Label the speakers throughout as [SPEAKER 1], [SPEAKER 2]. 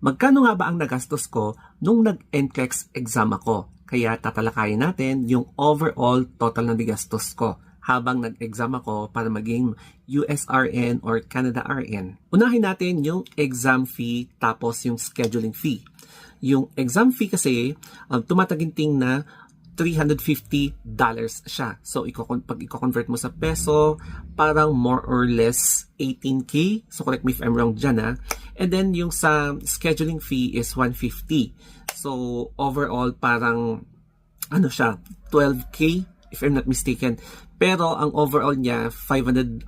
[SPEAKER 1] Magkano nga ba ang nagastos ko nung nag-NCLEX exam ako? Kaya tatalakayin natin yung overall total na nagastos ko habang nag-exam ako para maging USRN or Canada RN. Unahin natin yung exam fee tapos yung scheduling fee. Yung exam fee kasi um, tumataginting na $350 siya. So, pag i-convert mo sa peso, parang more or less 18K. So, correct me if I'm wrong dyan ha. And then, yung sa scheduling fee is 150. So, overall, parang, ano siya, 12K if I'm not mistaken. Pero, ang overall niya, $500.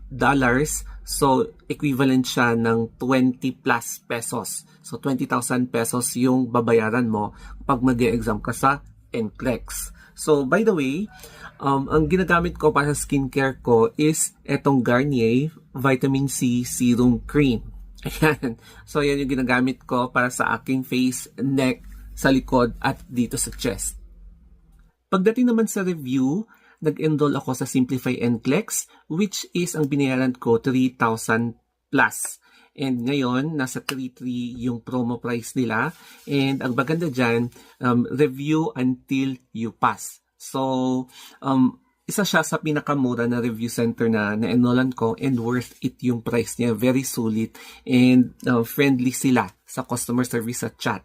[SPEAKER 1] So, equivalent siya ng 20 plus pesos. So, 20,000 pesos yung babayaran mo pag mag exam ka sa NCLEX. So, by the way, um, ang ginagamit ko para sa skincare ko is etong Garnier Vitamin C Serum Cream. Ayan. So, yan yung ginagamit ko para sa aking face, neck, sa likod, at dito sa chest. Pagdating naman sa review, nag-enroll ako sa Simplify NCLEX, which is ang binayaran ko 3,000 plus. And ngayon, nasa 3.3 yung promo price nila. And ang maganda dyan, um, review until you pass. So, um, isa siya sa pinakamura na review center na na-enrollan ko and worth it yung price niya. Very sulit and uh, friendly sila sa customer service at chat.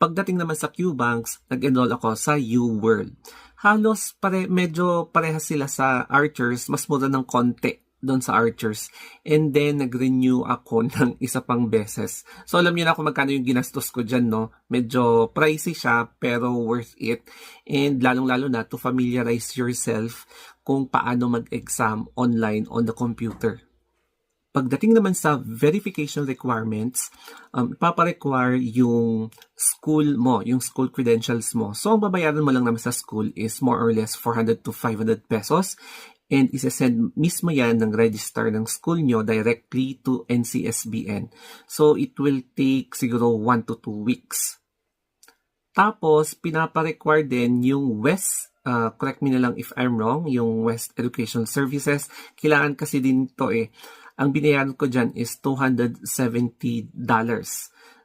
[SPEAKER 1] Pagdating naman sa Qbanks, nag-enroll ako sa U-World. Halos pare, medyo parehas sila sa Archers, mas mura ng konti doon sa Archers. And then, nag-renew ako ng isa pang beses. So, alam niyo na kung magkano yung ginastos ko dyan, no? Medyo pricey siya, pero worth it. And lalong-lalo na to familiarize yourself kung paano mag-exam online on the computer. Pagdating naman sa verification requirements, um, paparequire yung school mo, yung school credentials mo. So, ang babayaran mo lang naman sa school is more or less 400 to 500 pesos and isesend mismo yan ng register ng school nyo directly to NCSBN. So, it will take siguro 1 to 2 weeks. Tapos, pinaparequire din yung West, uh, correct me na lang if I'm wrong, yung West Education Services. Kailangan kasi din to eh. Ang binayaran ko dyan is $270.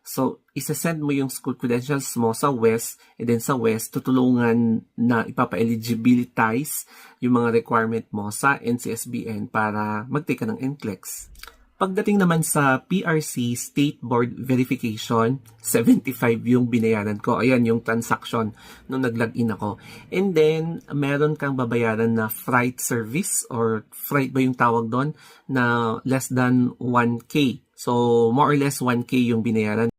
[SPEAKER 1] So, isa-send mo yung school credentials mo sa West, and then sa West, tutulungan na ipapa-eligibilitize yung mga requirement mo sa NCSBN para mag-take ka ng NCLEX. Pagdating naman sa PRC State Board Verification, 75 yung binayaran ko. Ayan yung transaction nung nag-login ako. And then, meron kang babayaran na freight service or freight ba yung tawag doon na less than 1K. So, more or less 1K yung binayaran